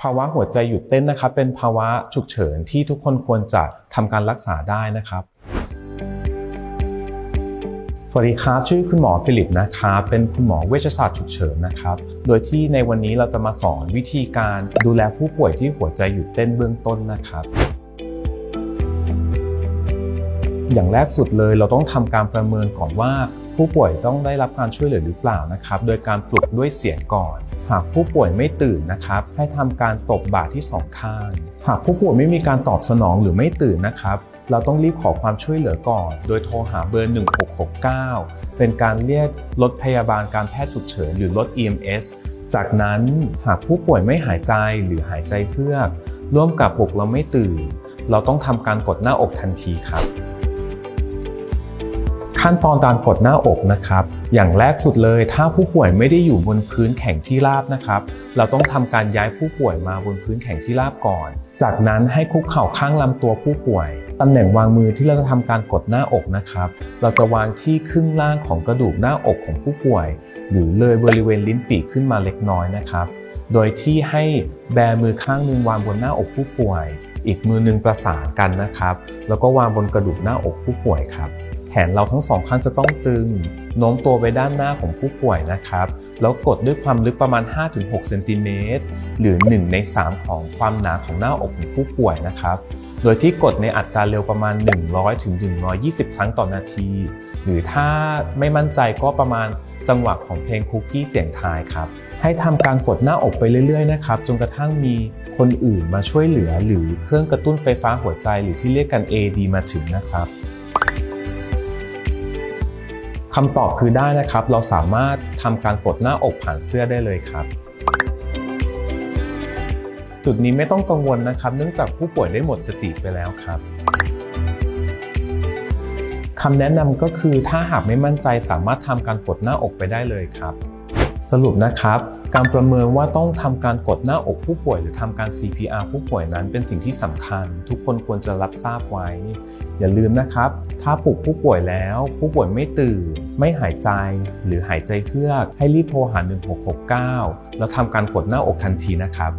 ภาวะหัวใจหยุดเต้นนะครับ เป็นภาวะฉุกเฉินที่ทุกคนควรจะทำการรักษาได้นะครับ สวัสดีครับชื่อคุณหมอฟิลิปนะครับเป็นคุณหมอเวชศาสตร์ฉุกเฉินนะครับ โดยที่ในวันนี้เราจะมาสอนวิธีการดูแลผู้ป่วยที่หัวใจหยุดเต้นเบื้องต้นนะครับ อย่างแรกสุดเลยเราต้องทำการประเมินก่อนว่า ผู้ป่วยต้องได้รับการช่วยเหลือหรือเปล่านะครับ โดยการปลุกด้วยเสียงก่อน หากผู้ป่วยไม่ตื่นนะครับ ให้ทำการตบบ่าที่สองข้าง หากผู้ป่วยไม่มีการตอบสนองหรือไม่ตื่นนะครับเราต้องรีบขอความช่วยเหลือก่อน โดยโทรหาเบอร์ 1669 เป็นการเรียกรถพยาบาลการแพทย์ฉุกเฉินหรือรถ EMS จากนั้นหากผู้ป่วยไม่หายใจหรือหายใจเพือกร่วมกับปลุกเราไม่ตื่น เราต้องทำการกดหน้าอกทันทีครับ ขั้นตอนการกดหน้าอกนะครับ อย่างแรกสุดเลยถ้าผู้ป่วยไม่ได้อยู่บนพื้นแข็งที่ราบนะครับ เราต้องทำการย้ายผู้ป่วยมาบนพื้นแข็งที่ราบก่อน จากนั้นให้คุกเข่าข้างลำตัวผู้ป่วยตำแหน่งวางมือที่เราจะทำการกดหน้าอกนะครับ เราจะวางที่ครึ่งล่างของกระดูกหน้าอกของผู้ป่วย หรือเลยบริเวณลิ้นปี่ขึ้นมาเล็กน้อยนะครับ โดยที่ให้แบมือข้างนึงวางบนหน้าอกผู้ป่วย อีกมือหนึงประสานกันนะครับ แล้วก็วางบนกระดูกหน้าอกผู้ป่วยครับ นเราทั้งสองข้างจะต้องตึง โน้มตัวไปด้านหน้าของผู้ป่วยนะครับ แล้วกดด้วยความลึกประมาณ 5-6 เซนติเมตร หรือ 1 ใน 3 ของความหนาของหน้าอกของผู้ป่วยนะครับ โดยที่กดในอัตราเร็วประมาณ 100ถึง120 ครั้งต่อนาที หรือถ้าไม่มั่นใจก็ประมาณจังหวะของเพลงคุกกี้เสียงทายครับ ให้ทำการกดหน้าอกไปเรื่อยๆนะครับจนกระทั่งมีคนอื่นมาช่วยเหลือ หรือเครื่องกระตุ้นไฟฟ้าหัวใจหรือที่เรียกกัน AD มาถึงนะครับ คำตอบคือได้นะครับ เราสามารถทำการกดหน้าอกผ่านเสื้อได้เลยครับ จุดนี้ไม่ต้องกังวลนะครับ เนื่องจากผู้ป่วยได้หมดสติไปแล้วครับคำแนะนำก็คือถ้าหากไม่มั่นใจสามารถทำการกดหน้าอกไปได้เลยครับ สรุปนะครับ การประเมินว่าต้องทำการกดหน้าอกผู้ป่วย หรือทำการ CPR ผู้ป่วยนั้นเป็นสิ่งที่สำคัญ ทุกคนควรจะรับทราบไว้ อย่าลืมนะครับ ถ้าปลุกผู้ป่วยแล้ว ผู้ป่วยไม่ตื่น ไม่หายใจ หรือหายใจเฮือก ให้รีบโทรหา 1669 แล้วทำการกดหน้าอกทันทีนะครับ